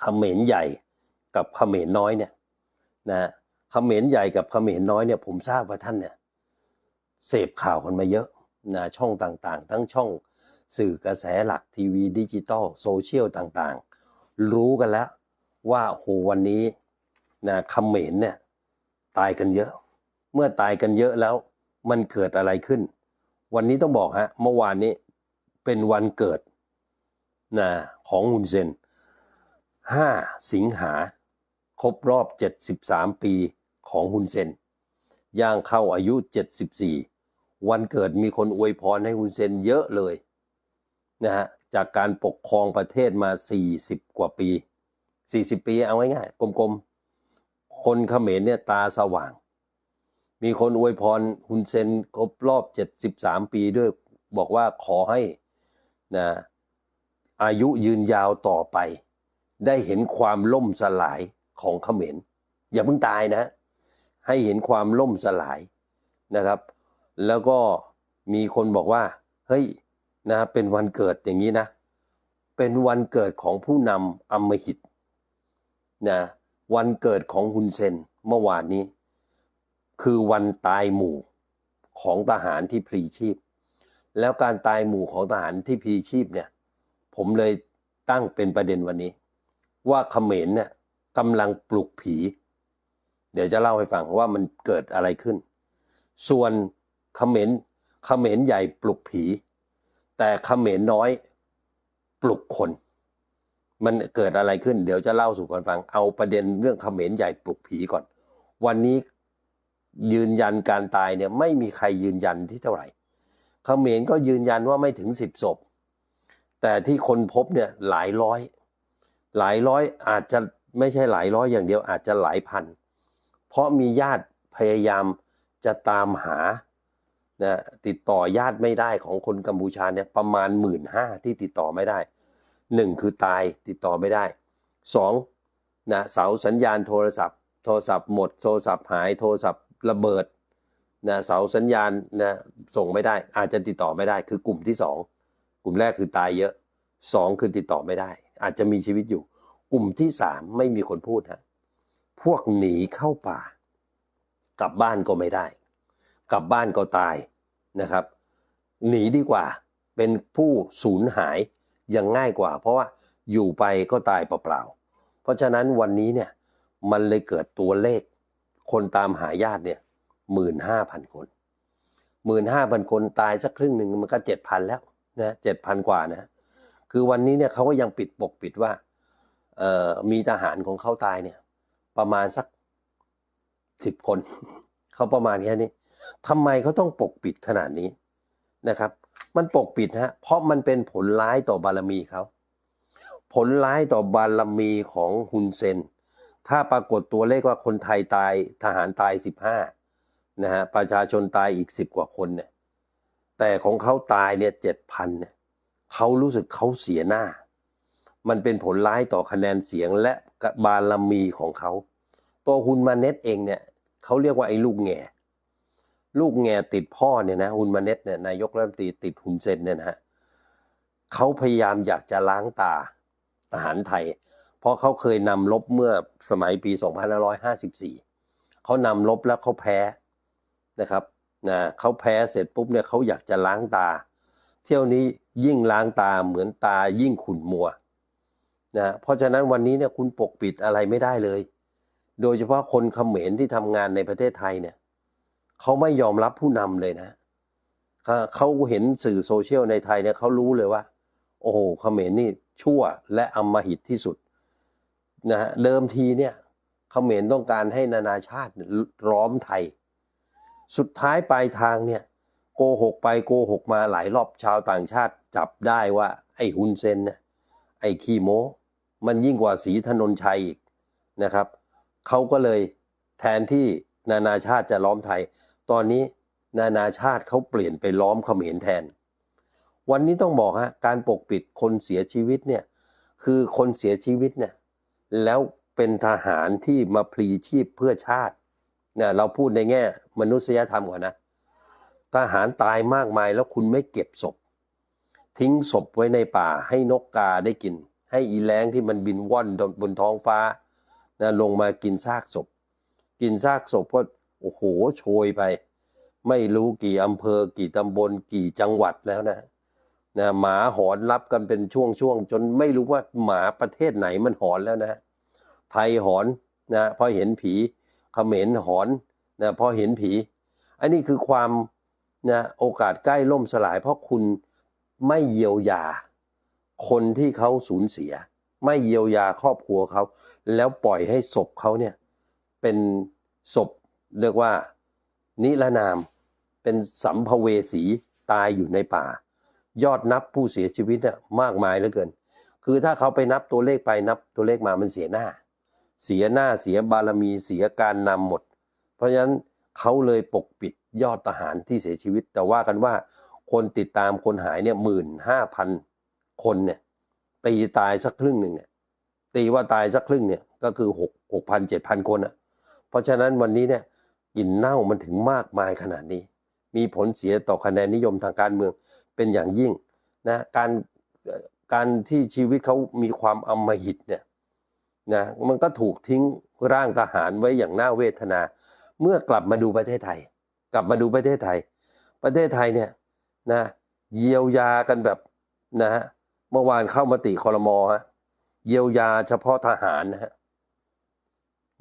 เขมรใหญ่กับเขมรน้อยเนี่ยนะเขมรใหญ่กับเขมรน้อยเนี่ยผมทราบว่าท่านเนี่ยเสพข่าวกันมาเยอะนะช่องต่างๆ ทั้งช่องสื่อกระแสหลักทีวีดิจิตอลโซเชียลต่างๆ รู้กันแล้วว่าโหวันนี้นะเขมรเนี่ยตายกันเยอะ เมื่อตายกันเยอะแล้วมันเกิดอะไรขึ้น วันนี้ต้องบอกฮะเมื่อวานนี้เป็นวันเกิดนะของฮุนเซน 5 สิงหา ครบรอบ 73 ปีของฮุนเซน ย่างเข้าอายุ 74 วันเกิดมีคนอวยพรให้ฮุนเซนเยอะเลยนะฮะจากการปกครองประเทศมา 40 กว่าปี 40 ปีเอาง่ายๆกลมๆ คนเขมรเนี่ยตาสว่าง มีคนอวยพรฮุนเซนครบรอบ 73 ปีด้วยบอกว่าขอให้นะอายุยืนยาวต่อไป ได้เห็นความล่มสลายของเขมรอย่าเพิ่งตายนะ ให้เห็นความล่มสลายนะครับ แล้วก็มีคนบอกว่า เฮ้ยนะเป็นวันเกิดอย่างนี้นะ เป็นวันเกิดของผู้นำอำมหิตนะวันเกิดของฮุนเซนเมื่อวานนี้ คือวันตายหมู่ของทหารที่พลีชีพ แล้วการตายหมู่ของทหารที่พลีชีพเนี่ย ผมเลยตั้งเป็นประเด็นวันนี้ ว่าเขมรเนี่ยกำลังปลุกผี เดี๋ยวจะเล่าให้ฟังว่ามันเกิดอะไรขึ้น ส่วนเขมรเขมรใหญ่ปลุกผี แต่เขมรน้อยปลุกคน มันเกิดอะไรขึ้น เดี๋ยวจะเล่าสู่กันฟัง เอาประเด็นเรื่องเขมรใหญ่ปลุกผีก่อน วันนี้ยืนยันการตายเนี่ยไม่มีใครยืนยันที่เท่าไหร่เขมรก็ยืนยันว่าไม่ถึงสิบศพแต่ที่คนพบเนี่ยหลายร้อย หลายร้อยอาจจะไม่ใช่หลายร้อยอย่างเดียวอาจจะหลายพัน เพราะมีญาติพยายามจะตามหานะติดต่อญาติไม่ได้ของคนกัมพูชาเนี่ยประมาณหมื่นห้าที่ติดต่อไม่ได้หนึ่งคือตายติดต่อไม่ได้สองนะเสาสัญญาณโทรศัพท์ โทรศัพท์หมดโทรศัพท์หายโทรศัพท์ระเบิดนะเสาสัญญาณนะส่งไม่ได้ อาจจะติดต่อไม่ได้ คือกลุ่มที่สองกลุ่มแรกคือตายเยอะสองคือติดต่อไม่ได้ อาจจะมีชีวิตอยู่ กลุ่มที่สามไม่มีคนพูดฮะพวกหนีเข้าป่า กลับบ้านก็ไม่ได้ กลับบ้านก็ตายนะครับ หนีดีกว่าเป็นผู้สูญหายยังง่ายกว่า เพราะว่าอยู่ไปก็ตายเปล่าๆเพราะฉะนั้นวันนี้เนี่ยมันเลยเกิดตัวเลข คนตามหาญาติเนี่ยหมื่นห้าพันคนหมื่นห้าพันคนตายสักครึ่งหนึ่งมันก็เจ็ดพันแล้วนะเจ็ดพันกว่านะ คือวันนี้เนี่ยเขาก็ยังปิดปกปิดว่าเอ่อมีทหารของเขาตายเนี่ย ประมาณสักสิบคน เขาประมาณแค่นี้ทำไมเขาต้องปกปิดขนาดนี้นะครับ มันปกปิดฮะเพราะมันเป็นผลร้ายต่อบารมีเขาผลร้ายต่อบารมีของฮุนเซน ถ้าปรากฏตัวเลขว่าคนไทยตายทหารตายสิบห้านะฮะประชาชนตายอีกสิบกว่าคนเนี่ยแต่ของเขาตายเนี่ยเจ็ดพันเนี่ย เขารู้สึกเขาเสียหน้า มันเป็นผลร้ายต่อคะแนนเสียงและบารมีของเขา ตัวฮุนมาเน็ตเองเนี่ยเขาเรียกว่าไอ้ลูกแง่ ลูกแง่ติดพ่อเนี่ยนะฮุนมาเน็ตเนี่ยนายกรัฐมนตรีติดฮุนเซนเนี่ยนะฮะเขาพยายามอยากจะล้างตาทหารไทย เพราะเขาเคยนำรบเมื่อสมัยปี 2554 เขานำรบแล้วเขาแพ้นะครับนะเขาแพ้เสร็จปุ๊บเนี่ยเขาอยากจะล้างตา เที่ยวนี้ ยิ่งล้างตาเหมือนตายิ่งขุ่นมัวนะเพราะฉะนั้นวันนี้เนี่ยคุณปกปิดอะไรไม่ได้เลย โดยเฉพาะคนเขมรที่ทำงานในประเทศไทยเนี่ยเขาไม่ยอมรับผู้นำเลยนะเขาเห็นสื่อโซเชียลในไทยเนี่ยเขารู้เลยว่า โอ้โหเขมรนี่ชั่วและอำมหิตที่สุดนะฮะเดิมทีเนี่ยเขมรต้องการให้นานาชาติร้อมไทย สุดท้ายปลายทางเนี่ย โกหกไปโกหกมาหลายรอบชาวต่างชาติจับได้ว่า ไอ้ฮุนเซนนี่ยไอ้ขี้โมมันยิ่งกว่าสีถนนชัยอีกนะครับเขาก็เลยแทนที่นานาชาติจะล้อมไทย ตอนนี้นานาชาติเขาเปลี่ยนไปล้อมเขมรแทน วันนี้ต้องบอกฮะการปกปิดคนเสียชีวิตเนี่ยคือคนเสียชีวิตเนี่ยแล้วเป็นทหารที่มาพลีชีพเพื่อชาติเนี่ยเราพูดในแง่มนุษยธรรมก่อนนะ ทหารตายมากมายแล้วคุณไม่เก็บศพ ทิ้งศพไว้ในป่าให้นกกาได้กิน ให้อีแรงที่มันบินว่อนบนท้องฟ้านะลงมากินซากศพ กินซากศพก็โอ้โหโชยไป ไม่รู้กี่อำเภอกี่ตำบลกี่จังหวัดแล้วนะนะหมาหอนรับกันเป็นช่วงๆจนไม่รู้ว่าหมาประเทศไหนมันหอนแล้วนะ ไทยหอนนะพอเห็นผีเขมรหอนนะพอเห็นผี อันนี้คือความ นะโอกาสใกล้ล่มสลาย เพราะคุณไม่เยียวยา คนที่เขาสูญเสีย ไม่เยียวยาครอบครัวเขา แล้วปล่อยให้ศพเขาเนี่ยเป็นศพเรียกว่า นิรนาม เป็นสัมภเวสีตายอยู่ในป่า ยอดนับผู้เสียชีวิตเนี่ยมากมายเหลือเกิน คือถ้าเขาไปนับตัวเลขไปนับตัวเลขมามันเสียหน้า เสียหน้าเสียบารมีเสียการนำหมด เพราะฉะนั้นเขาเลยปกปิด ยอดทหารที่เสียชีวิต แต่ว่ากันว่าคนติดตามคนหายเนี่ยหมื่นห้าพันคนเนี่ยตีตายสักครึ่งหนึ่งเนี่ยตีว่าตายสักครึ่งเนี่ยก็คือหกหกพันเจ็ดพันคนอะเพราะฉะนั้นวันนี้เนี่ยกลิ่นเน่ามันถึงมากมายขนาดนี้ มีผลเสียต่อคะแนนนิยมทางการเมืองเป็นอย่างยิ่งนะการการที่ชีวิตเขามีความอำมหิตเนี่ยนะมันก็ถูกทิ้งร่างทหารไว้อย่างน่าเวทนา เมื่อกลับมาดูประเทศไทย กลับมาดูประเทศไทย ประเทศไทยเนี่ยนะเยียวยากันแบบนะฮะเมื่อวานเข้ามาติคอรมอฮะเยียวยาเฉพาะทหารนะฮะ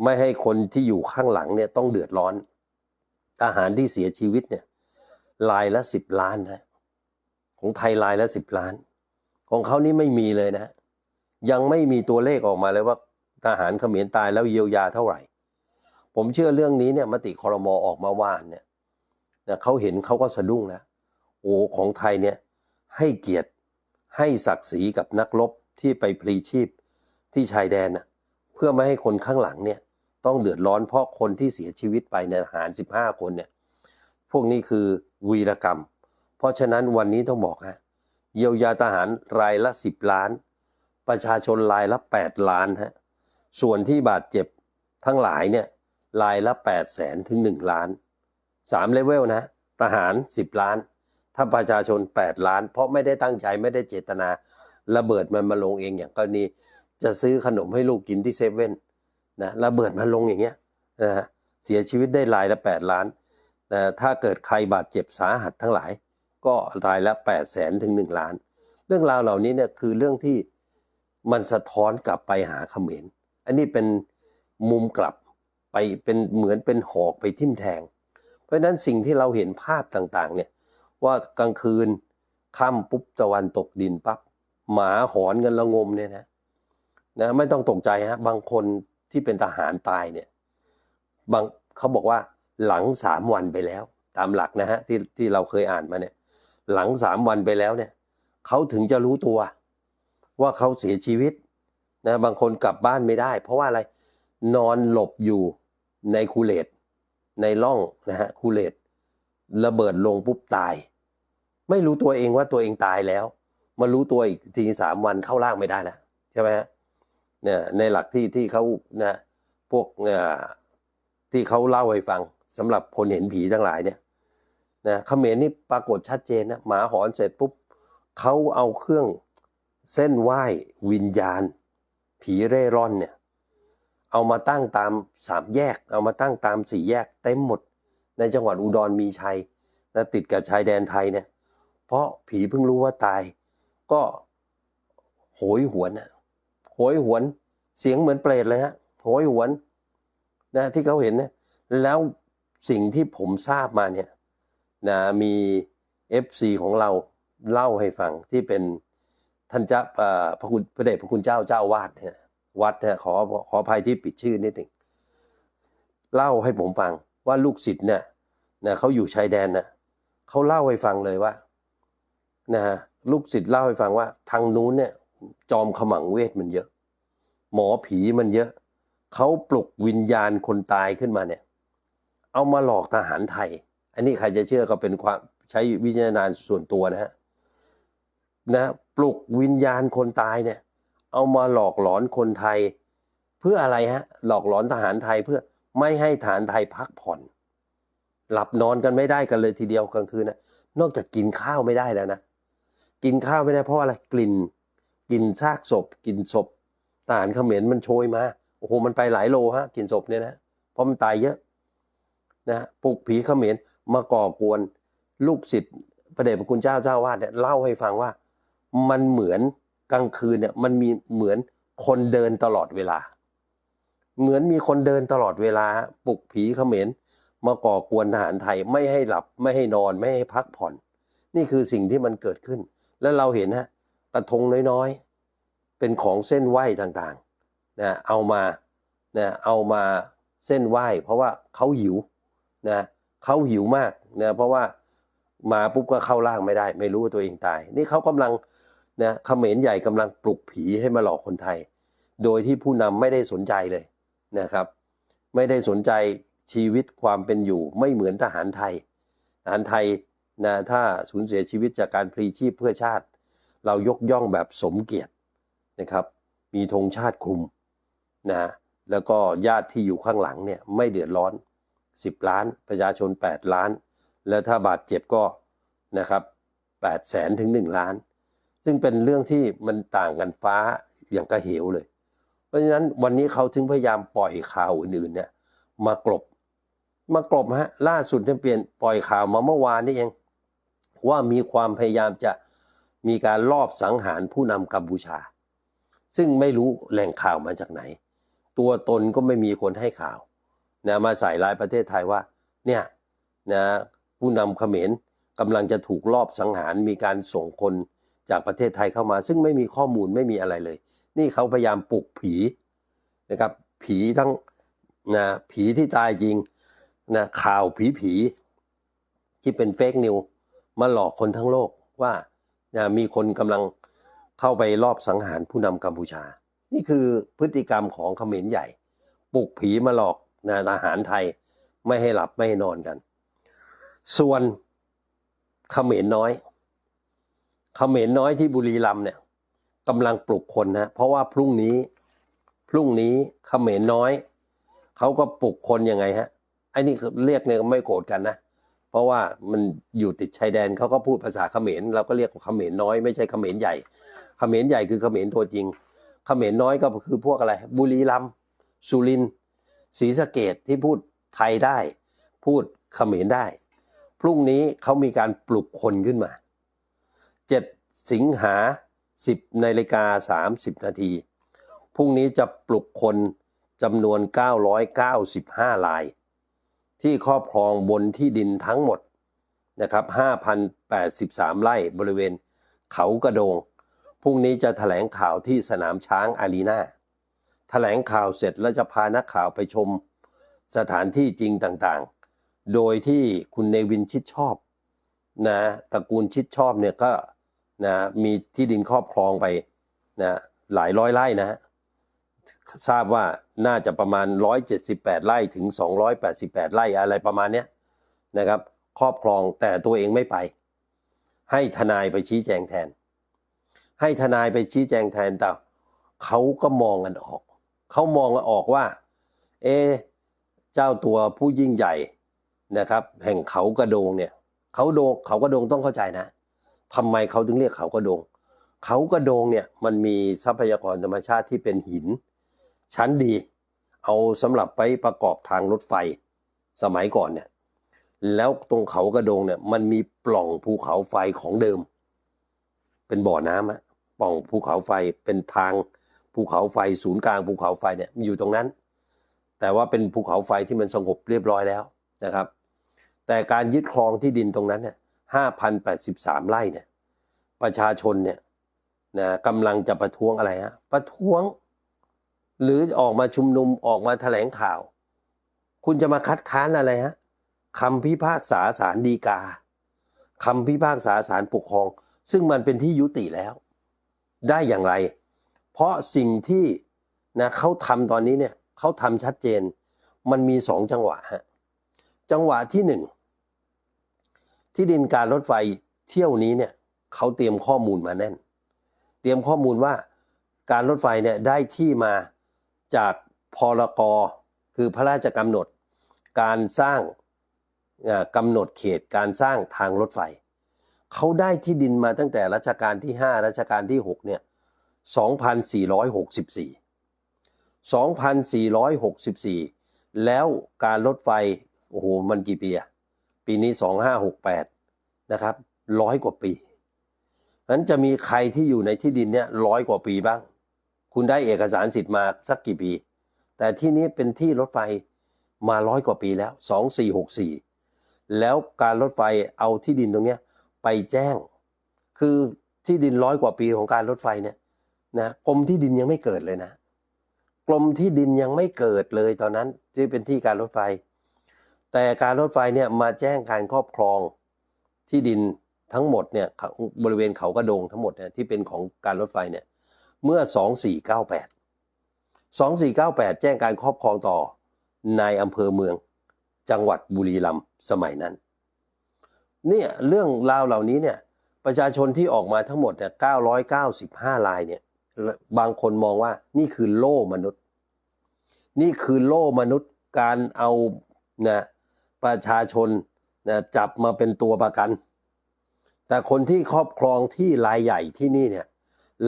ไม่ให้คนที่อยู่ข้างหลังเนี่ยต้องเดือดร้อนทหารที่เสียชีวิตเนี่ยรายละสิบล้านนะของไทยรายละสิบล้าน ของเขานี่ไม่มีเลยนะ ยังไม่มีตัวเลขออกมาเลยว่าทหารเขมรตายแล้วเยียวยาเท่าไหร่ ผมเชื่อเรื่องนี้เนี่ยมติคอรมอออกมาว่าเนี่ย นะเขาเห็นเขาก็สะดุ้งนะโอ้ของไทยเนี่ยให้เกียรติให้ศักดิ์ศรีกับนักรบที่ไปพลีชีพที่ชายแดนนะเพื่อไม่ให้คนข้างหลังเนี่ยต้องเดือดร้อนเพราะคนที่เสียชีวิตไปในทหาร 15 คนเนี่ยพวกนี้คือวีรกรรม เพราะฉะนั้นวันนี้ต้องบอกฮะเยียวยาทหารรายละ 10 ล้าน ประชาชนรายละ 8 ล้านฮะส่วนที่บาดเจ็บทั้งหลายเนี่ยรายละ8แสนถึง 1 ล้าน 3เลเวลนะทหาร 10 ล้าน ถ้าประชาชน 8 ล้าน เพราะไม่ได้ตั้งใจไม่ได้เจตนา ระเบิดมันมาลงเองอย่างกรณีจะซื้อขนมให้ลูกกินที่เซเว่นนะระเบิดมาลงอย่างเงี้ยนะฮะเสียชีวิตได้รายละ 8 ล้านนะถ้าเกิดใครบาดเจ็บสาหัสทั้งหลาย ก็รายละ8แสนถึง 1 ล้าน เรื่องราวเหล่านี้เนี่ยคือเรื่องที่มันสะท้อนกลับไปหาเขมร อันนี้เป็นมุมกลับไปเป็นเหมือนเป็นหอกไปทิ่มแทง เพราะฉะนั้นสิ่งที่เราเห็นภาพต่างๆ เนี่ยว่ากลางคืนค่ำปุ๊บตะวันตกดินปั๊บหมาหอนกันละงมเนี่ยนะนะไม่ต้องตกใจฮะบางคนที่เป็นทหารตายเนี่ยบางเขาบอกว่าหลังสามวันไปแล้ว ตามหลักนะฮะที่ที่เราเคยอ่านมาเนี่ย หลังสามวันไปแล้วเนี่ยเขาถึงจะรู้ตัว ว่าเขาเสียชีวิตนะบางคนกลับบ้านไม่ได้ เพราะว่าอะไรนอนหลบอยู่ในคูเลต ในร่องนะฮะคูเลตระเบิดลงปุ๊บตาย ไม่รู้ตัวเองว่าตัวเองตายแล้ว มารู้ตัวอีกทีสามวันเข้าร่างไม่ได้แล้วใช่ไหมฮะเนี่ยในหลักที่ที่เขานะพวกเอ่อที่เขาเล่าให้ฟังสำหรับคนเห็นผีทั้งหลายเนี่ยนะเขมรนี่ปรากฏชัดเจนนะหมาหอนเสร็จปุ๊บเขาเอาเครื่องเส้นไหว้วิญญาณ ผีเร่ร่อนเนี่ย เอามาตั้งตามสามแยก เอามาตั้งตามสี่แยกเต็มหมด ในจังหวัดอุดรมีชัยนะติดกับชายแดนไทยเนี่ย เพราะผีเพิ่งรู้ว่าตาย ก็โหยหวนนะโหยหวนเสียงเหมือนเปรตเลยฮะโหยหวนนะที่เขาเห็นเนี่ยแล้วสิ่งที่ผมทราบมาเนี่ยนะมีเอฟซีของเราเล่าให้ฟังที่เป็นท่านเจ้าพระคุณพระเดชพระคุณเจ้าเจ้าวาดเนี่ย วัดเนี่ยขอขออภัยที่ปิดชื่อนิดหนึ่งเล่าให้ผมฟังว่าลูกศิษย์เนี่ยนะเขาอยู่ชายแดนนะเขาเล่าให้ฟังเลยว่านะฮะลูกศิษย์เล่าให้ฟังว่า ทางนู้นเนี่ย จอมขมังเวทมันเยอะ หมอผีมันเยอะเขาปลุกวิญญาณคนตายขึ้นมาเนี่ย เอามาหลอกทหารไทย อันนี้ใครจะเชื่อก็เป็นความใช้วิจารณญาณส่วนตัวนะฮะนะปลุกวิญญาณคนตายเนี่ย เอามาหลอกหลอนคนไทย เพื่ออะไรฮะ หลอกหลอนทหารไทยเพื่อไม่ให้ทหารไทยพักผ่อน หลับนอนกันไม่ได้กันเลยทีเดียวกลางคืนนะนอกจากกินข้าวไม่ได้แล้วนะกินข้าวไม่ได้เพราะอะไรกลิ่นกลิ่นซากศพกลิ่นศพทหารเขมรมันโชยมาโอ้โหมันไปหลายโลฮะกลิ่นศพเนี่ยนะเพราะมันตายเยอะนะปลุกผีเขมรมาก่อกวนลูกศิษย์พระเดชพระคุณเจ้าเจ้าวาดเนี่ยเล่าให้ฟังว่า มันเหมือน กลางคืนเนี่ยมันมีเหมือนคนเดินตลอดเวลา เหมือนมีคนเดินตลอดเวลาปลุกผีเขมรมาก่อกวนทหารไทยไม่ให้หลับไม่ให้นอนไม่ให้พักผ่อน นี่คือสิ่งที่มันเกิดขึ้น แล้วเราเห็นฮะกระทงน้อยๆ เป็นของเส้นไหว้ต่างๆนะเอามานะเอามาเส้นไหว้เพราะว่าเขาหิวนะเขาหิวมากนะเพราะว่ามาปุ๊บก็เข้าร่างไม่ได้ ไม่รู้ว่าตัวเองตาย นี่เขากำลัง นะเขมรใหญ่กำลังปลุกผีให้มาหลอกคนไทย โดยที่ผู้นำไม่ได้สนใจเลยนะครับ ไม่ได้สนใจชีวิตความเป็นอยู่ไม่เหมือนทหารไทยทหารไทยนะถ้าสูญเสียชีวิตจากการพลีชีพเพื่อชาติ เรายกย่องแบบสมเกียรตินะครับ มีธงชาติคลุมนะแล้วก็ญาติที่อยู่ข้างหลังเนี่ยไม่เดือดร้อน 10 ล้าน ประชาชน 8 ล้าน แล้วถ้าบาดเจ็บก็นะครับ8แสนถึง 1 ล้าน ซึ่งเป็นเรื่องที่มันต่างกันฟ้าอย่างกระเหวเลย เพราะฉะนั้นวันนี้เขาถึงพยายามปล่อยข่าวอื่นๆเนี่ยมากลบ มากลบฮะล่าสุดเนี่ยเปลี่ยนปล่อยข่าวมาเมื่อวานนี่เองว่ามีความพยายามจะมีการลอบสังหารผู้นำกัมพูชา ซึ่งไม่รู้แหล่งข่าวมาจากไหน ตัวตนก็ไม่มีคนให้ข่าวนะมาใส่ร้ายประเทศไทยว่าเนี่ยนะผู้นำเขมรกำลังจะถูกลอบสังหารมีการส่งคน จากประเทศไทยเข้ามา ซึ่งไม่มีข้อมูลไม่มีอะไรเลย นี่เขาพยายามปลุกผีนะครับ ผีทั้งนะผีที่ตายจริงนะข่าวผีผีที่เป็นเฟกนิวมาหลอกคนทั้งโลกว่านะมีคนกำลังเข้าไปรอบสังหารผู้นำกัมพูชา นี่คือพฤติกรรมของเขมรใหญ่ปลุกผีมาหลอกนะทหารไทยไม่ให้หลับไม่ให้นอนกัน ส่วนเขมรน้อย เขมรน้อยที่บุรีรัมย์เนี่ยกำลังปลุกคนนะเพราะว่าพรุ่งนี้ พรุ่งนี้เขมรน้อยเขาก็ปลุกคนยังไงฮะไอ้นี่เรียกเนี่ยไม่โกรธกันนะเพราะว่ามันอยู่ติดชายแดนเขาก็พูดภาษาเขมรเราก็เรียกเขมรน้อยไม่ใช่เขมรใหญ่เขมรใหญ่คือเขมรตัวจริงเขมรน้อยก็คือพวกอะไร บุรีรัมย์สุรินทร์ศรีสะเกดที่พูดไทยได้ พูดเขมรได้ พรุ่งนี้เขามีการปลุกคนขึ้นมา 7 สิงหา 10นาฬิกา30 นาที พรุ่งนี้จะปลุกคนจำนวน 995 ลาย ที่ครอบครองบนที่ดินทั้งหมดนะครับ5,083 ไร่บริเวณเขากระโดง พรุ่งนี้จะถแถลงข่าวที่สนามช้างอารีนาแถลงข่าวเสร็จแล้วจะพานักข่าวไปชมสถานที่จริงต่างๆ โดยที่คุณเนวินชิดชอบนะตระกูลชิดชอบเนี่ยก็ นะมีที่ดินครอบครองไปนะหลายร้อยไร่นะฮะทราบว่าน่าจะประมาณ 178 ไร่ถึง 288 ไร่อะไรประมาณเนี้ยนะครับครอบครองแต่ตัวเองไม่ไป ให้ทนายไปชี้แจงแทน ให้ทนายไปชี้แจงแทนแต่เขาก็มองกันออก เขามองกันออกว่า เอเจ้าตัวผู้ยิ่งใหญ่นะครับ แห่งเขากระโดงเนี่ยเขาโดงเขากระโดงต้องเข้าใจนะ ทำไมเขาถึงเรียกเขากระโดง เขากระโดงเนี่ยมันมีทรัพยากรธรรมชาติที่เป็นหิน ชั้นดี เอาสำหรับไปประกอบทางรถไฟสมัยก่อนเนี่ยแล้วตรงเขากระโดงเนี่ยมันมีปล่องภูเขาไฟของเดิม เป็นบ่อน้ำอะปล่องภูเขาไฟเป็นทางภูเขาไฟศูนย์กลางภูเขาไฟเนี่ยอยู่ตรงนั้น แต่ว่าเป็นภูเขาไฟที่มันสงบเรียบร้อยแล้วนะครับ แต่การยึดครองที่ดินตรงนั้นเนี่ย ห้าพันแปดสิบสามไร่เนี่ยประชาชนเนี่ยนะกำลังจะประท้วงอะไรฮะประท้วง หรือออกมาชุมนุมออกมาแถลงข่าว คุณจะมาคัดค้านอะไรฮะคำพิพากษาศาลฎีกาคำพิพากษาศาลปกครอง ซึ่งมันเป็นที่ยุติแล้ว ได้อย่างไร เพราะสิ่งที่นะเขาทำตอนนี้เนี่ยเขาทำชัดเจน มันมีสองจังหวะฮะจังหวะที่หนึ่ง ที่ดินการรถไฟเที่ยวนี้เนี่ยเขาเตรียมข้อมูลมาแน่น เตรียมข้อมูลว่าการรถไฟเนี่ยได้ที่มาจากพรกคือพระราชกำหนด การสร้างกำหนดเขตการสร้างทางรถไฟ เขาได้ที่ดินมาตั้งแต่รัชกาลที่ 5 รัชกาลที่ 6 เนี่ย 2464แล้วการรถไฟ โอ้โห มันกี่ปีอะ ปีนี้2568นะครับร้อยกว่าปีนั้นจะมีใครที่อยู่ในที่ดินเนี่ยร้อยกว่าปีบ้าง คุณได้เอกสารสิทธิ์มาสักกี่ปี แต่ที่นี้เป็นที่รถไฟมาร้อยกว่าปีแล้ว2464แล้วการรถไฟเอาที่ดินตรงเนี้ยไปแจ้ง คือที่ดินร้อยกว่าปีของการรถไฟเนี่ยนะกรมที่ดินยังไม่เกิดเลยนะกรมที่ดินยังไม่เกิดเลยตอนนั้นที่เป็นที่การรถไฟ แต่การรถไฟเนี่ยมาแจ้งการครอบครองที่ดินทั้งหมดเนี่ยบริเวณเขากระโดงทั้งหมดเนี่ยที่เป็นของการรถไฟเนี่ยเมื่อ 2498 2498 แจ้งการครอบครองต่อนายอำเภอเมือง จังหวัดบุรีรัมย์สมัยนั้นเนี่ยเรื่องราวเหล่านี้เนี่ยประชาชนที่ออกมาทั้งหมดเนี่ย995ลายเนี่ยบางคนมองว่านี่คือโล่มนุษย์ นี่คือโล่มนุษย์การเอานะ ประชาชนนะจับมาเป็นตัวประกัน แต่คนที่ครอบครองที่รายใหญ่ที่นี่เนี่ย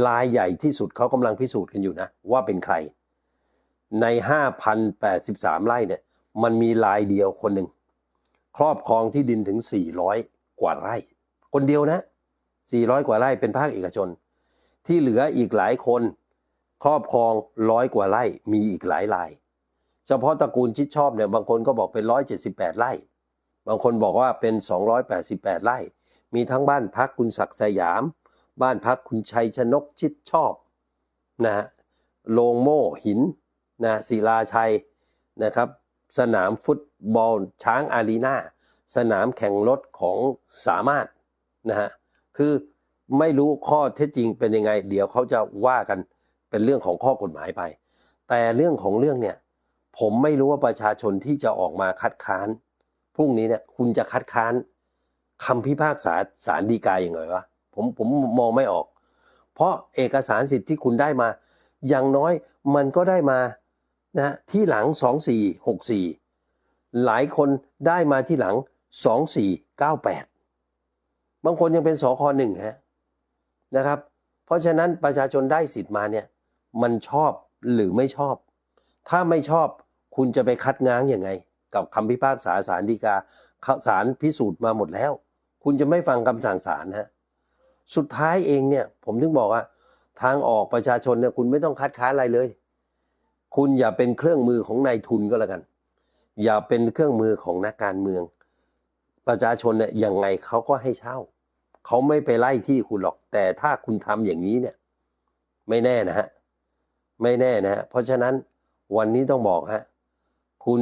รายใหญ่ที่สุดเขากำลังพิสูจน์กันอยู่นะ ว่าเป็นใคร ใน 5,083 ไร่เนี่ย มันมีรายเดียวคนหนึ่งครอบครองที่ดินถึง 400 กว่าไร่ คนเดียวนะ 400 กว่าไร่เป็นภาคเอกชน ที่เหลืออีกหลายคน ครอบครองร้อยกว่าไร่มีอีกหลายราย เฉพาะตระกูลชิดชอบเนี่ยบางคนก็บอกเป็น 178 ไร่ บางคนบอกว่าเป็น 288 ไร่ มีทั้งบ้านพักคุณศักดิ์สยาม บ้านพักคุณชัยชนกชิดชอบนะโรงโม่หินนะศิลาชัยนะครับ สนามฟุตบอลช้างอารีนาสนามแข่งรถของสามารถนะฮะคือไม่รู้ข้อเท็จจริงเป็นยังไง เดี๋ยวเขาจะว่ากันเป็นเรื่องของข้อกฎหมายไป แต่เรื่องของเรื่องเนี่ย ผมไม่รู้ว่าประชาชนที่จะออกมาคัดค้านพรุ่งนี้เนี่ยคุณจะคัดค้านคำพิพากษาศาลฎีกาอย่างไรวะผมผมมองไม่ออก เพราะเอกสารสิทธิ์ที่คุณได้มา อย่างน้อยมันก็ได้มานะที่หลัง 2464 หลายคนได้มาที่หลัง 2498 บางคนยังเป็นสคหนึ่งฮะนะครับ เพราะฉะนั้นประชาชนได้สิทธิ์มาเนี่ยมันชอบหรือไม่ชอบ ถ้าไม่ชอบคุณจะไปคัดง้างยังไง กับคำพิพากษาศาลฎีกาศาลพิสูจน์มาหมดแล้ว คุณจะไม่ฟังคำสั่งศาลฮะสุดท้ายเองเนี่ย ผมถึงบอกว่าทางออกประชาชนเนี่ยคุณไม่ต้องคัดค้านอะไรเลย คุณอย่าเป็นเครื่องมือของนายทุนก็แล้วกัน อย่าเป็นเครื่องมือของนักการเมือง ประชาชนเนี่ยยังไงเขาก็ให้เช่าเขาไม่ไปไล่ที่คุณหรอก แต่ถ้าคุณทำอย่างนี้เนี่ย ไม่แน่นะฮะ ไม่แน่นะฮะ เพราะฉะนั้น วันนี้ต้องบอกฮะคุณ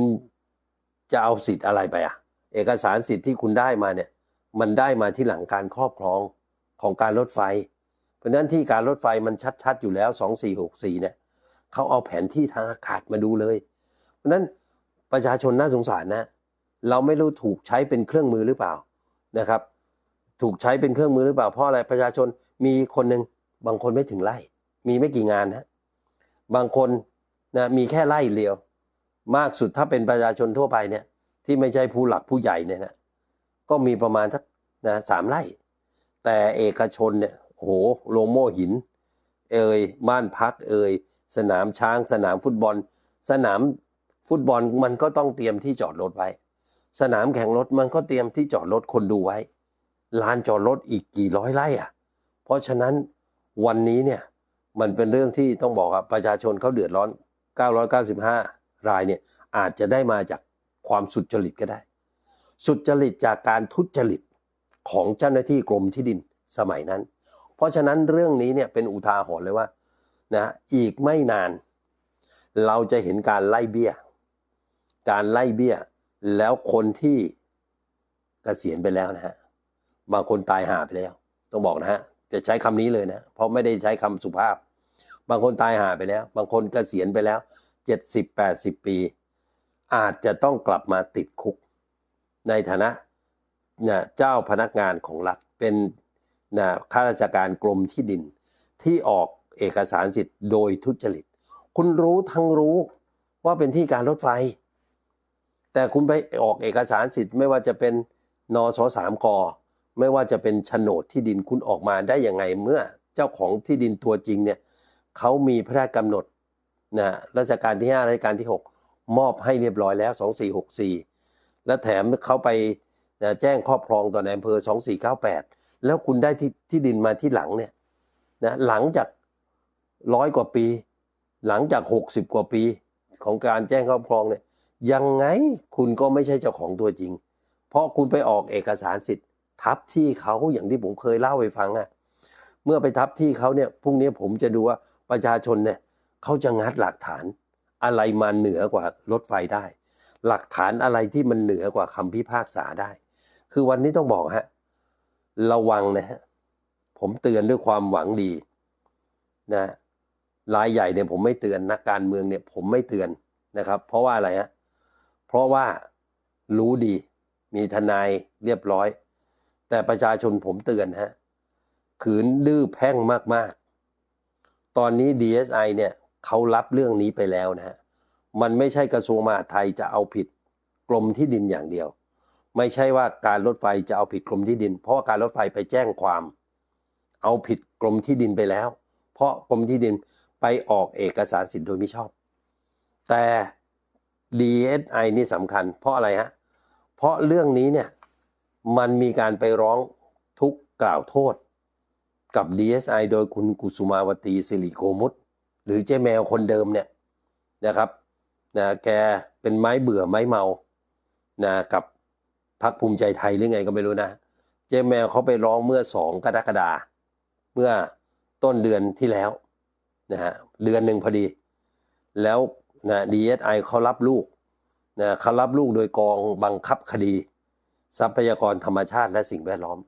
จะเอาสิทธิ์อะไรไปอะ เอกสารสิทธิ์ที่คุณได้มาเนี่ย มันได้มาที่หลังการครอบครองของการรถไฟ เพราะนั้นที่การรถไฟมันชัดๆอยู่แล้ว 2464เนี่ยเขาเอาแผนที่ทางอากาศมาดูเลย เพราะฉะนั้นประชาชนน่าสงสารนะ เราไม่รู้ถูกใช้เป็นเครื่องมือหรือเปล่านะครับ ถูกใช้เป็นเครื่องมือหรือเปล่าเพราะอะไรประชาชนมีคนหนึ่งบางคนไม่ถึงไร่มีไม่กี่งานนะบางคน นะมีแค่ไร่เดียว มากสุดถ้าเป็นประชาชนทั่วไปเนี่ย ที่ไม่ใช่ผู้หลักผู้ใหญ่เนี่ยนะก็มีประมาณสักนะสามไร่ แต่เอกชนเนี่ยโหโรงโม่หิน เอ่ยบ้านพักเอ่ยสนามช้างสนามฟุตบอล สนามฟุตบอลมันก็ต้องเตรียมที่จอดรถไว้ สนามแข่งรถมันก็เตรียมที่จอดรถคนดูไว้ลานจอดรถอีกกี่ร้อยไร่อะ เพราะฉะนั้นวันนี้เนี่ยมันเป็นเรื่องที่ต้องบอกว่าประชาชนเขาเดือดร้อน 995 รายเนี่ยอาจจะได้มาจากความสุจริตก็ได้ สุจริตจากการทุจริตของเจ้าหน้าที่กรมที่ดินสมัยนั้น เพราะฉะนั้นเรื่องนี้เนี่ยเป็นอุทาหรณ์เลยว่านะอีกไม่นาน เราจะเห็นการไล่เบี้ย การไล่เบี้ย แล้วคนที่เกษียณไปแล้วนะฮะบางคนตายหาไปแล้ว ต้องบอกนะฮะจะใช้คำนี้เลยนะ เพราะไม่ได้ใช้คำสุภาพ บางคนตายหาไปแล้ว บางคนเกษียณไปแล้วเจ็ดสิบแปดสิบปี อาจจะต้องกลับมาติดคุก ในฐานะนะเจ้าพนักงานของรัฐเป็นนะข้าราชการกรมที่ดิน ที่ออกเอกสารสิทธิ์โดยทุจริต คุณรู้ทั้งรู้ว่าเป็นที่การรถไฟ แต่คุณไปออกเอกสารสิทธิ์ไม่ว่าจะเป็นนสสามกไม่ว่าจะเป็นโฉนดที่ดินคุณออกมาได้ยังไงเมื่อเจ้าของที่ดินตัวจริงเนี่ย เขามีพระราชกำหนดนะรัชกาลที่ห้ารัชกาลที่หกมอบให้เรียบร้อยแล้วสองสี่หกสี่และแถมเขาไปนะแจ้งครอบครองต่อในอำเภอสองสี่เก้าแปดแล้วคุณได้ที่ที่ดินมาที่หลังเนี่ยนะหลังจากร้อยกว่าปี หลังจากหกสิบกว่าปีของการแจ้งครอบครองเนี่ยยังไงคุณก็ไม่ใช่เจ้าของตัวจริง เพราะคุณไปออกเอกสารสิทธิ์ ทับที่เขาอย่างที่ผมเคยเล่าไปฟังอะเมื่อไปทับที่เขาเนี่ยพรุ่งนี้ผมจะดูว่า ประชาชนเนี่ยเขาจะงัดหลักฐานอะไรมาเหนือกว่ารถไฟได้ หลักฐานอะไรที่มันเหนือกว่าคำพิพากษาได้ คือวันนี้ต้องบอกฮะระวังนะฮะผมเตือนด้วยความหวังดีนะรายใหญ่เนี่ยผมไม่เตือนนักการเมืองเนี่ยผมไม่เตือนนะครับ เพราะว่าอะไรฮะเพราะว่ารู้ดี มีทนายเรียบร้อย แต่ประชาชนผมเตือนฮะขืนดื้อแพ่งมาก ตอนนี้ DSI เนี่ยเขารับเรื่องนี้ไปแล้วนะฮะมันไม่ใช่กระทรวงมหาดไทยจะเอาผิดกรมที่ดินอย่างเดียว ไม่ใช่ว่าการรถไฟจะเอาผิดกรมที่ดิน เพราะการรถไฟไปแจ้งความ เอาผิดกรมที่ดินไปแล้ว เพราะกรมที่ดินไปออกเอกสารสิทธิ์โดยมิชอบ แต่ DSI นี่สำคัญ เพราะอะไรฮะเพราะเรื่องนี้เนี่ยมันมีการไปร้องทุกข์กล่าวโทษ กับ DSI โดยคุณกุสุมาวตีสิริโกมุตหรือเจ๊แมวคนเดิมเนี่ยนะครับนะแกเป็นไม้เบื่อไม้เมานะกับพรรคภูมิใจไทยหรือไงก็ไม่รู้นะ เจ๊แมวเขาไปร้องเมื่อสองกรกฎาเมื่อต้นเดือนที่แล้วนะฮะเดือนหนึ่งพอดี แล้วนะ DSI เขารับลูกนะเขารับลูกโดยกองบังคับคดี ทรัพยากรธรรมชาติและสิ่งแวดล้อม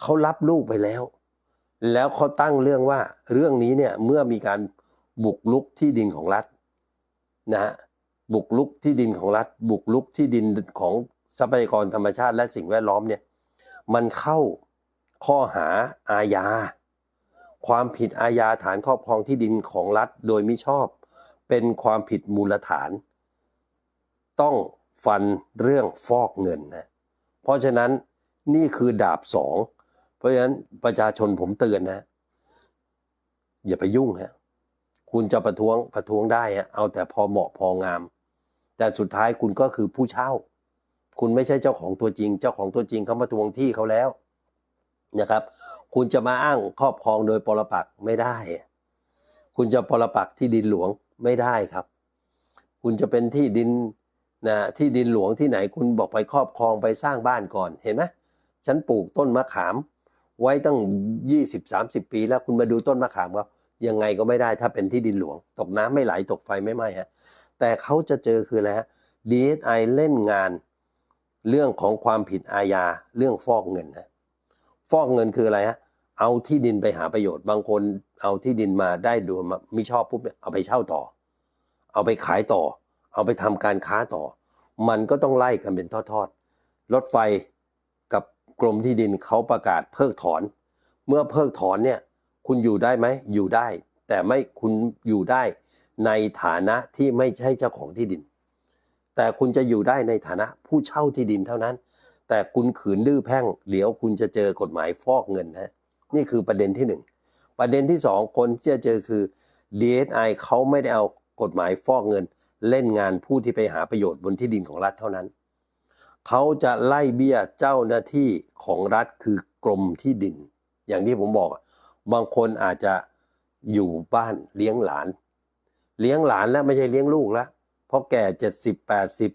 เขารับลูกไปแล้ว แล้วเขาตั้งเรื่องว่าเรื่องนี้เนี่ยเมื่อมีการบุกลุกที่ดินของรัฐนะฮะบุกลุกที่ดินของรัฐ บุกลุกที่ดินของทรัพยากรธรรมชาติและสิ่งแวดล้อมเนี่ยมันเข้าข้อหาอาญา ความผิดอาญาฐานครอบครองที่ดินของรัฐโดยมิชอบ เป็นความผิดมูลฐาน ต้องฟันเรื่องฟอกเงินนะเพราะฉะนั้นนี่คือดาบสอง เพราะฉะนั้นประชาชนผมเตือนนะ อย่าไปยุ่งฮะคุณจะประท้วงประท้วงได้ฮะเอาแต่พอเหมาะพองาม แต่สุดท้ายคุณก็คือผู้เช่า คุณไม่ใช่เจ้าของตัวจริง เจ้าของตัวจริงเขามาทวงที่เขาแล้วนะครับ คุณจะมาอ้างครอบครองโดยปรปักไม่ได้ คุณจะปรปักที่ดินหลวงไม่ได้ครับ คุณจะเป็นที่ดินนะที่ดินหลวงที่ไหนคุณบอกไปครอบครองไปสร้างบ้านก่อนเห็นไหมฉันปลูกต้นมะขาม ไว้ตั้งยี่สิบสามสิบปีแล้วคุณมาดูต้นมะขามครับยังไงก็ไม่ได้ถ้าเป็นที่ดินหลวง ตกน้ำไม่ไหลตกไฟไม่ไหม้ฮะแต่เขาจะเจอคืออะไรฮะ DSI เล่นงานเรื่องของความผิดอาญาเรื่องฟอกเงินนะฟอกเงินคืออะไรฮะเอาที่ดินไปหาประโยชน์ บางคนเอาที่ดินมาได้โดยมาไม่ชอบปุ๊บเนี่ยเอาไปเช่าต่อ เอาไปขายต่อ เอาไปทำการค้าต่อ มันก็ต้องไล่กันเป็นทอดๆรถไฟ กรมที่ดินเขาประกาศเพิกถอน เมื่อเพิกถอนเนี่ยคุณอยู่ได้ไหมอยู่ได้ แต่ไม่คุณอยู่ได้ในฐานะที่ไม่ใช่เจ้าของที่ดิน แต่คุณจะอยู่ได้ในฐานะผู้เช่าที่ดินเท่านั้น แต่คุณขืนดื้อแพ่งเดี๋ยวคุณจะเจอกฎหมายฟอกเงินนะนี่คือประเด็นที่หนึ่งประเด็นที่สองคนที่จะเจอคือ DSI เขาไม่ได้เอากฎหมายฟอกเงิน เล่นงานผู้ที่ไปหาประโยชน์บนที่ดินของรัฐเท่านั้น เขาจะไล่เบี้ยเจ้าหน้าที่ของรัฐคือกรมที่ดิน อย่างที่ผมบอก บางคนอาจจะอยู่บ้านเลี้ยงหลาน เลี้ยงหลานแล้วไม่ใช่เลี้ยงลูกแล้วเพราะแก่เจ็ดสิบแปดสิบ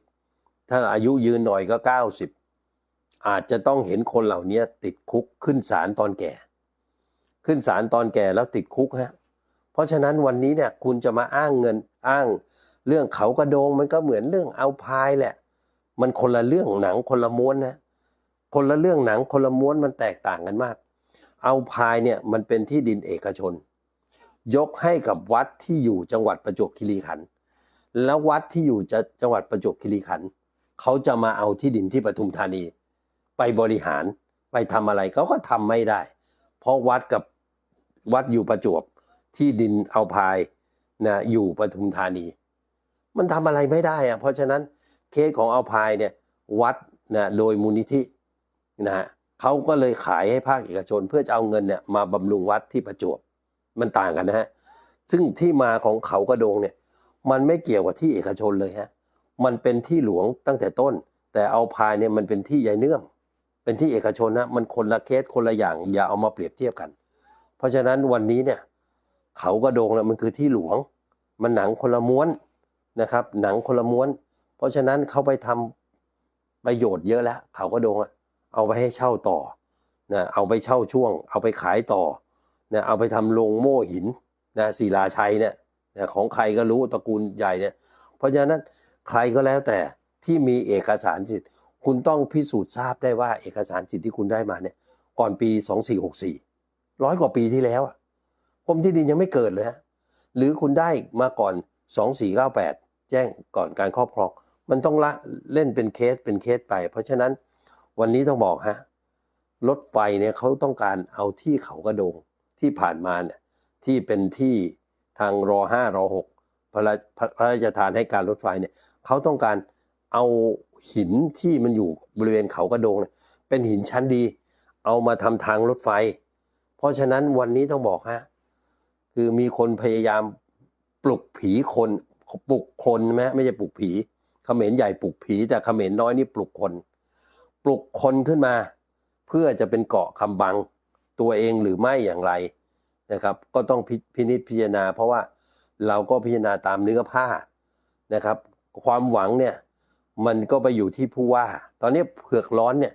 ถ้าอายุยืนหน่อยก็เก้าสิบอาจจะต้องเห็นคนเหล่านี้ติดคุกขึ้นศาลตอนแก่ ขึ้นศาลตอนแก่แล้วติดคุกฮะเพราะฉะนั้นวันนี้เนี่ยคุณจะมาอ้างเงินอ้าง เรื่องเขากระโดงมันก็เหมือนเรื่องเอาพายแหละ มันคนละเรื่องหนังคนละม้วนนะคนละเรื่องหนังคนละม้วนมันแตกต่างกันมาก เอาพายเนี่ยมันเป็นที่ดินเอกชน ยกให้กับวัดที่อยู่จังหวัดประจวบคีรีขันธ์แล้ววัดที่อยู่จะจังหวัดประจวบคีรีขันธ์เขาจะมาเอาที่ดินที่ปทุมธานี ไปบริหารไปทำอะไรเขาก็ทำไม่ได้ เพราะวัดกับวัดอยู่ประจวบที่ดินเอาพายนะอยู่ปทุมธานี มันทำอะไรไม่ได้อะเพราะฉะนั้น เคสของเอาพายเนี่ยวัดนะโดยมูลนิธินะฮะเขาก็เลยขายให้ภาคเอกชน เพื่อจะเอาเงินเนี่ยมาบำรุงวัดที่ประจวบมันต่างกันนะฮะซึ่งที่มาของเขากระโดงเนี่ย มันไม่เกี่ยวกับที่เอกชนเลยฮะมันเป็นที่หลวงตั้งแต่ต้น แต่เอาพายเนี่ยมันเป็นที่ยายเนื่อมเป็นที่เอกชนนะมันคนละเคสคนละอย่างอย่าเอามาเปรียบเทียบกัน เพราะฉะนั้นวันนี้เนี่ย เขากระโดงเนี่ยมันคือที่หลวง มันหนังคนละม้วนนะครับ หนังคนละม้วน เพราะฉะนั้นเขาไปทำประโยชน์เยอะแล้ว เขากระโดงอะเอาไปให้เช่าต่อนะเอาไปเช่าช่วง เอาไปขายต่อนะเอาไปทำโรงโม่หินนะศิลาชัยเนี่ยนะของใครก็รู้ตระกูลใหญ่เนี่ย เพราะฉะนั้นใครก็แล้วแต่ที่มีเอกสารสิทธิ์คุณต้องพิสูจน์ทราบได้ว่าเอกสารสิทธิ์ที่คุณได้มาเนี่ย ก่อนปี 2464ร้อยกว่าปีที่แล้วอะกรมที่ดินยังไม่เกิดเลยฮะหรือคุณได้มาก่อน 2498 แจ้งก่อนการครอบครอง มันต้องละเล่นเป็นเคสเป็นเคสไป เพราะฉะนั้นวันนี้ต้องบอกฮะรถไฟเนี่ยเขาต้องการเอาที่เขากระโดงที่ผ่านมาเนี่ยที่เป็นที่ทางรอห้ารอหกพระราชทานให้การรถไฟเนี่ยเขาต้องการเอาหินที่มันอยู่บริเวณเขากระโดงเนี่ยเป็นหินชั้นดี เอามาทำทางรถไฟ เพราะฉะนั้นวันนี้ต้องบอกฮะคือมีคนพยายามปลุกผีคนปลุกคนไหมไม่ใช่ปลุกผี เขมรใหญ่ปลุกผี แต่เขมรน้อยนี่ปลุกคน ปลุกคนขึ้นมา เพื่อจะเป็นเกาะคำบัง ตัวเองหรือไม่อย่างไรนะครับ ก็ต้องพิพินิจพิจารณา เพราะว่าเราก็พิจารณาตามเนื้อผ้านะครับ ความหวังเนี่ยมันก็ไปอยู่ที่ผู้ว่า ตอนนี้เผือกร้อนเนี่ย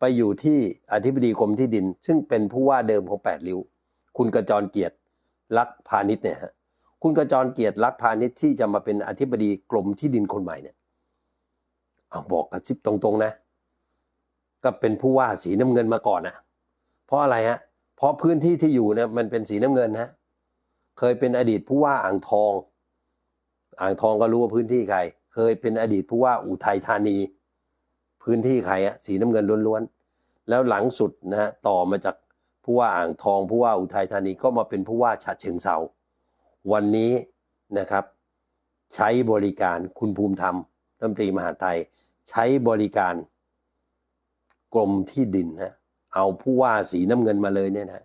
ไปอยู่ที่อธิบดีกรมที่ดิน ซึ่งเป็นผู้ว่าเดิมของแปดริ้ว คุณกระจรเกียรติลักพาณิชย์เนี่ยฮะคุณกระจรเกียรติลักพาณิชย์ที่จะมาเป็นอธิบดีกรมที่ดินคนใหม่เนี่ย เอาบอกกระซิบตรงๆนะ ก็เป็นผู้ว่าสีน้ำเงินมาก่อนนะเพราะอะไรฮะ เพราะพื้นที่ที่อยู่เนี่ยมันเป็นสีน้ำเงินฮะเคยเป็นอดีตผู้ว่าอ่างทอง อ่างทองก็รู้ว่าพื้นที่ใคร เคยเป็นอดีตผู้ว่าอุทัยธานี พื้นที่ใครอะสีน้ำเงินล้วนๆ แล้วหลังสุดนะฮะต่อมาจากผู้ว่าอ่างทองผู้ว่าอุทัยธานีก็มาเป็นผู้ว่าฉะเชิงเซาวันนี้นะครับ ใช้บริการคุณภูมิธรรมรัฐมนตรีมหาไทย ใช้บริการกรมที่ดินนะเอาผู้ว่าสีน้ำเงินมาเลยเนี่ยนะ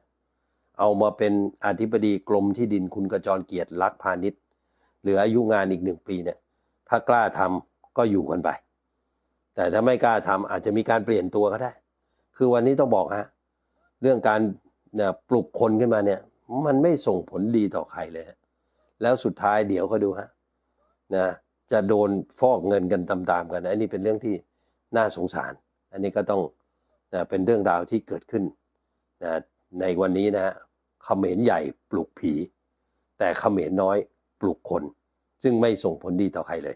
เอามาเป็นอธิบดีกรมที่ดินคุณกระจรเกียรติลักษณ์พาณิชย์เหลืออายุงานอีกหนึ่งปีเนี่ย ถ้ากล้าทำก็อยู่กันไป แต่ถ้าไม่กล้าทำอาจจะมีการเปลี่ยนตัวก็ได้ คือวันนี้ต้องบอกฮะเรื่องการเนี่ยปลุกคนขึ้นมาเนี่ย มันไม่ส่งผลดีต่อใครเลย แล้วสุดท้ายเดี๋ยวก็ดูฮะนะ จะโดนฟอกเงินกันตามๆกัน อันนี้เป็นเรื่องที่น่าสงสาร อันนี้ก็ต้องนะเป็นเรื่องราวที่เกิดขึ้นนะในวันนี้นะฮะเขมรใหญ่ปลุกผี แต่เขมรน้อยปลุกคน ซึ่งไม่ส่งผลดีต่อใครเลย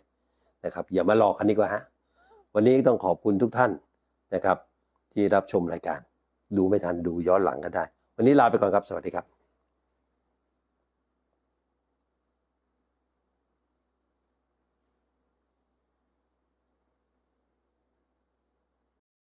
นะครับ อย่ามาหลอกกันดีกว่าฮะวันนี้ต้องขอบคุณทุกท่านนะครับ ที่รับชมรายการ ดูไม่ทันดูย้อนหลังก็ได้ วันนี้ลาไปก่อนครับสวัสดีครับ